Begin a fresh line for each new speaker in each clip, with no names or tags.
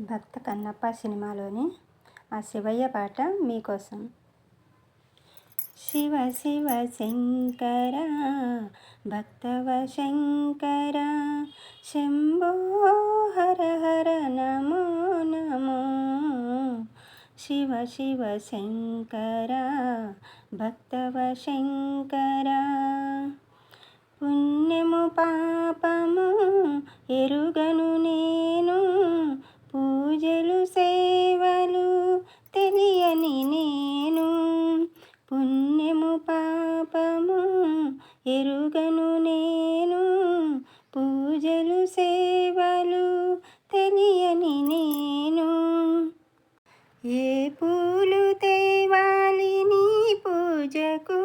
భక్త కన్నప్ప సినిమాలోని ఆ శివయ్య పాట మీకోసం. శివ శివ శంకర భక్తవ శంకర శంభో హర హర నమో నమో. శివ శివ శంకర భక్తవ శంకర. పుణ్యము పాపము ఎరుగను పుణ్యము పాపము ఎరుగను నేను. పూజలు సేవలు తెలియని నేను. ఏ పూలు తేవాలి నీ పూజకు?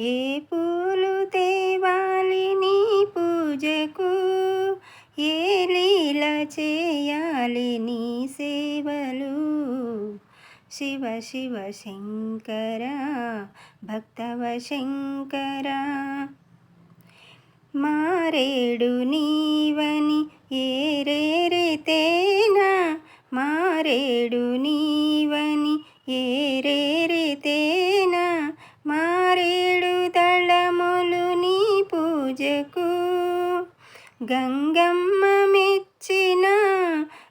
ఏ పూలు తేవాలి నీ పూజకు? ఏ లీల చేయాలి నీ సేవ శివ శివ శంకర భక్తవ శంకర. మారేడు నీవని ఏరేరే తేనా మారేడు నీవని ఏరేరే తేనా మారేడు దళములు నీ పూజకు గంగమ్మ మెచ్చిన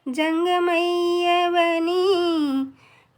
జంగమయ్యవని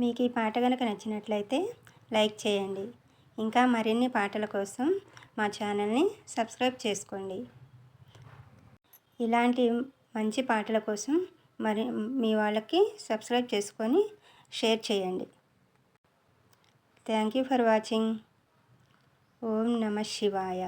మీకు ఈ పాట కనుక నచ్చినట్లయితే లైక్ చేయండి. ఇంకా మరిన్ని పాటల కోసం మా ఛానల్ని సబ్స్క్రైబ్ చేసుకోండి. ఇలాంటి మంచి పాటల కోసం మరి మీ వాళ్ళకి సబ్స్క్రైబ్ చేసుకొని షేర్ చేయండి. Thank you for watching. Om నమ శివాయ.